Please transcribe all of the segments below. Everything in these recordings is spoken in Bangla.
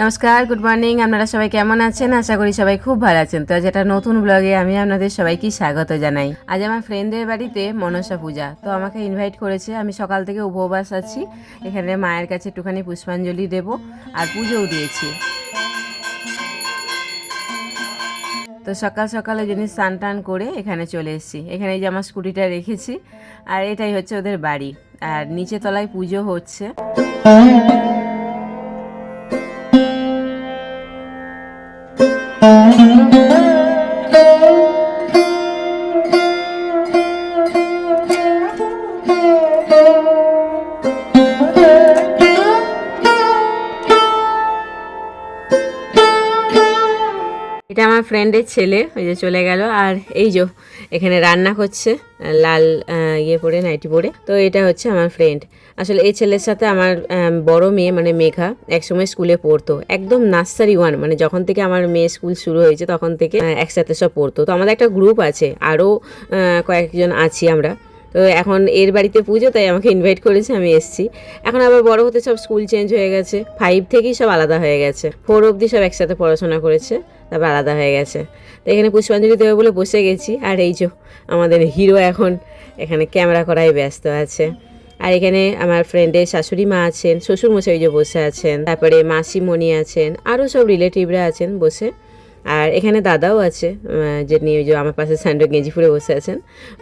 নমস্কার গুড মর্নিং আপনারা সবাই কেমন আছেন? আশা করি সবাই খুব ভালো আছেন। তো আজ একটা নতুন ব্লগে আমি আপনাদের সবাইকে স্বাগত জানাই। আজ আমার ফ্রেন্ডের বাড়িতে মনসা পূজা। তো আমাকে ইনভাইট করেছে। আমি সকাল থেকে উপবাস আছি। এখানে মায়ের কাছে একটুখানি পুষ্পাঞ্জলি দেব আর পুজোও দিয়েছি। তো সকাল সকালে যিনি স্নান টান করে এখানে চলে এসেছি। এখানে এই যে আমার স্কুটিটা রেখেছি, আর এটাই হচ্ছে ওদের বাড়ি। আর নিচে তলায় পুজো হচ্ছে। এটা আমার ফ্রেন্ডের ছেলে, ওই যে চলে গেল। আর এই যে এখানে রান্না করছে, লাল ইয়ে পরে, নাইটি পরে। তো এটা হচ্ছে আমার ফ্রেন্ড আসলে এই ছেলের সাথে আমার বড় মেয়ে মানে মেঘা একসময় স্কুলে পড়তো। একদম নার্সারি ওয়ান মানে যখন থেকে আমার মেয়ে স্কুল শুরু হয়েছে তখন থেকে একসাথে সব পড়তো। তো আমাদের একটা গ্রুপ আছে আরও কয়েকজন আছি আমরা। তো এখন এর বাড়িতে পুজো, তাই আমাকে ইনভাইট করেছে, আমি এসেছি। এখন আবার বড় হতে সব স্কুল চেঞ্জ হয়ে গেছে। ফাইভ থেকেই সব আলাদা হয়ে গেছে। ফোর অবধি সব একসাথে পড়াশোনা করেছে, তারপর আলাদা হয়ে গেছে। তো এখানে পুষ্পাঞ্জলি দেবে বলে বসে গেছি। আর এই যে আমাদের হিরো এখন, এখানে ক্যামেরা করায় ব্যস্ত আছে। আর এখানে আমার ফ্রেন্ডের শাশুড়ি মা আছেন শ্বশুর মশাই যে বসে আছেন। তারপরে মাসিমণি আছেন আরও সব রিলেটিভরা আছেন বসে। আর এখানে দাদাও আছে যে নিয়ে যে আমার পাশে স্যান্ডো গেঞ্জি পরে বসে আছেন,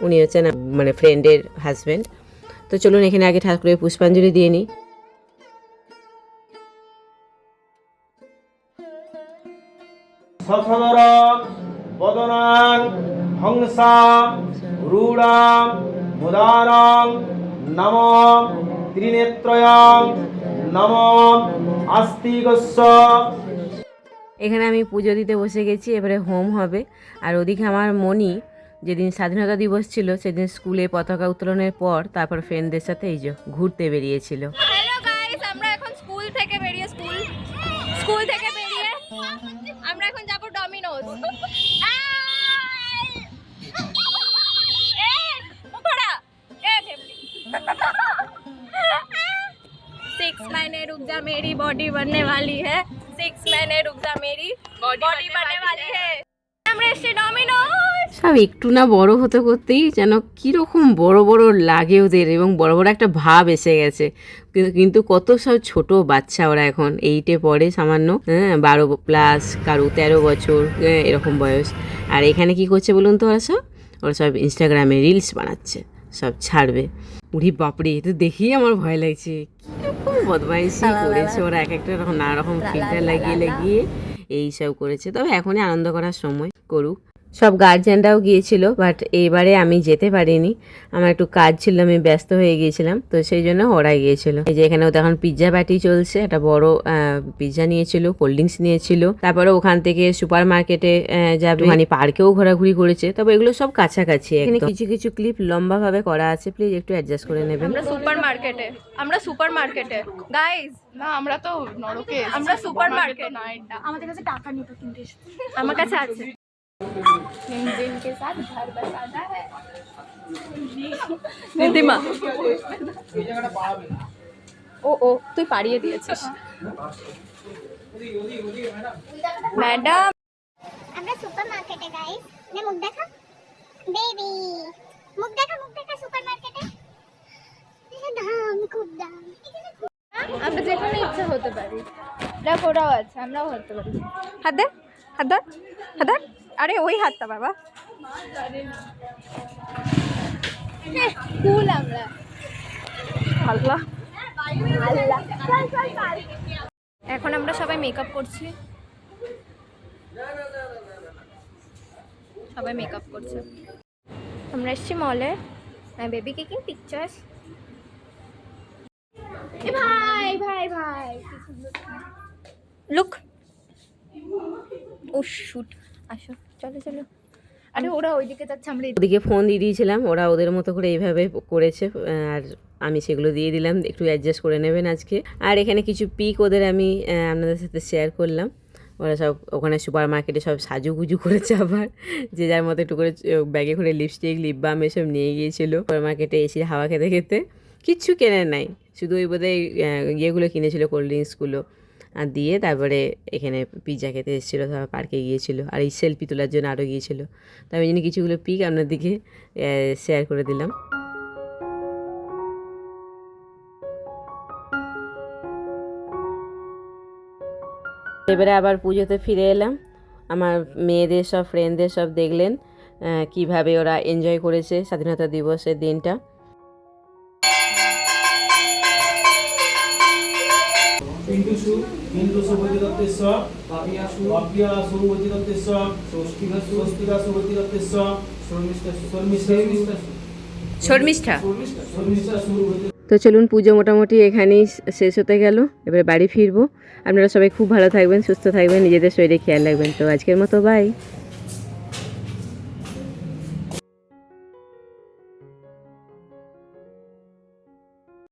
উনি হচ্ছেন মানে ফ্রেন্ডের হাজব্যান্ড তো চলুন এখানে আগে ঠাকুরের পুষ্পাঞ্জলি দিয়ে নিই। হংসা নম ত্রিনেত্রয়াং নম আস্তিকস্য এখানে আমি পুজো দিতে বসে গেছি এবারে হোম হবে আর ওদিকে আমার মনি যেদিন স্বাধীনতা দিবস ছিল সেদিন স্কুলে পতাকা উত্তোলনের পর তারপর ফ্রেন্ডদের সাথে এই যে ঘুরতে বেরিয়েছিল হ্যালো গাইস আমরা এখন স্কুল থেকে বেরিয়ে স্কুল স্কুল থেকে বেরিয়ে আমরা এখন যাব ডমিনোজ सिक्स महीने रुक जा मेरी बॉडी बनने वाली है सिक्स महीने रुक जा मेरी बॉडी बनने वाली है আমরা এসে ডমিনোজ সব একটু না বড় হতে করতেই যেন কীরকম বড় বড় লাগে ওদের এবং বড় বড় একটা ভাব এসে গেছে কিন্তু- কিন্তু কত সব ছোট বাচ্চা ওরা এখন এইটে পড়ে সামান্য হ্যাঁ বারো প্লাস কারো তেরো বছর হ্যাঁ, এরকম বয়স আর এখানে কি করছে বলুন তো ওরা সব ওরা সব ইনস্টাগ্রামে রিলস বানাচ্ছে সব ছাড়বে উড়ি বাপরে এটা দেখেই আমার ভয় লাগছে কীরকম বদমাইশি করেছে ওরা এক একটা নানা রকম ফিল্টার লাগিয়ে লাগিয়ে এইসব করেছে। তবে এখনই আনন্দ করার সময় করুক। সব গার্জেনরাও গিয়েছিল বাট এবারে আমি যেতে পারিনি। আমার একটু কাজ ছিল আমি ব্যস্ত হয়ে গিয়েছিলাম তো সেই জন্য ওরা গিয়েছিল। এই যে এখানেও এখন পিৎজা বাটি চলছে একটা বড় পিৎজা নিয়েছিল কোল্ড ড্রিঙ্কস নিয়েছিল। তারপরে ওখান থেকে সুপার মার্কেটে যাবে। মানে পার্কেও ঘোরাঘুরি করেছে তবে এগুলো সব কাছাকাছি এখানে কিছু কিছু ক্লিপ লম্বাভাবে করা আছে প্লিজ একটু অ্যাডজাস্ট করে নেবেন। আমরা সুপার মার্কেটে আমরা সুপার মার্কেটে গাইজ না আমরা তো নরকে আমরা সুপার মার্কেট না আমাদের কাছে টাকা নিতে কিনতে আমার কাছে আছে। के साथ घर बसाना है দিদিমা ও ও তুই পাড়িয়ে দিয়েছিস ম্যাডাম আমরা সুপার মার্কেটে গাইস নে মুখ দেখা বেবি মুখ দেখা মুখ দেখা সুপার মার্কেটে দাম খুব দাম আমরা যেখানে ইচ্ছা হতে পারি দেখ ওরাও আছে আমরাও হতে পারি হাত দে হাত ধর হাত ধর আরে ওই হাতটা বাবা। কুল আমরা। আল্লাহ। এখন আমরা সবাই মেকআপ করছি। সবাই মেকআপ করছে। আমরা এসছি মলে হ্যাঁ বেবি কেকিং পিকচার্স ভাই ভাই ভাই। লুক ও শুট আসো। চলো চলো। আরে ওরা ওইদিকে যাচ্ছে আমরা ওদিকে ফোন দিয়ে দিয়েছিলাম ওরা ওদের মতো করে এইভাবে করেছে আর আমি সেগুলো দিয়ে দিলাম একটু অ্যাডজাস্ট করে নেবেন আজকে। আর এখানে কিছু পিক ওদের আমি আপনাদের সাথে শেয়ার করলাম। ওরা সব ওখানে সুপার মার্কেটে সব সাজুগুজু করেছে আবার যে যার মতো একটু করে ব্যাগে করে লিপস্টিক লিপ বাম এসব নিয়ে গিয়েছিল সুপার মার্কেটে এসে হাওয়া খেতে খেতে। কিচ্ছু কেনে নাই শুধু ওই বোধহয় ইয়েগুলো কিনেছিল কোল্ড ড্রিঙ্কসগুলো আর দিয়ে তারপরে এখানে পিৎজা খেতে এসেছিল, তারপর পার্কে গিয়েছিল। আর এই সেলফি তোলার জন্য আরও গিয়েছিল। তো আমি জন্য কিছুগুলো পিক আপনাদেরকে শেয়ার করে দিলাম। এবারে আবার পুজোতে ফিরে এলাম। আমার মেয়েদের সব ফ্রেন্ডদের সব দেখলেন কীভাবে ওরা এনজয় করেছে স্বাধীনতা দিবসের দিনটা। পিন্টুসু পিন্টুসু শর্মিষ্ঠা তো চলুন পুজো মোটামুটি এখানেই শেষ হতে গেল। এবারে বাড়ি ফিরবো। আপনারা সবাই খুব ভালো থাকবেন সুস্থ থাকবেন নিজেদের শরীরে খেয়াল রাখবেন। তো আজকের মতো বাই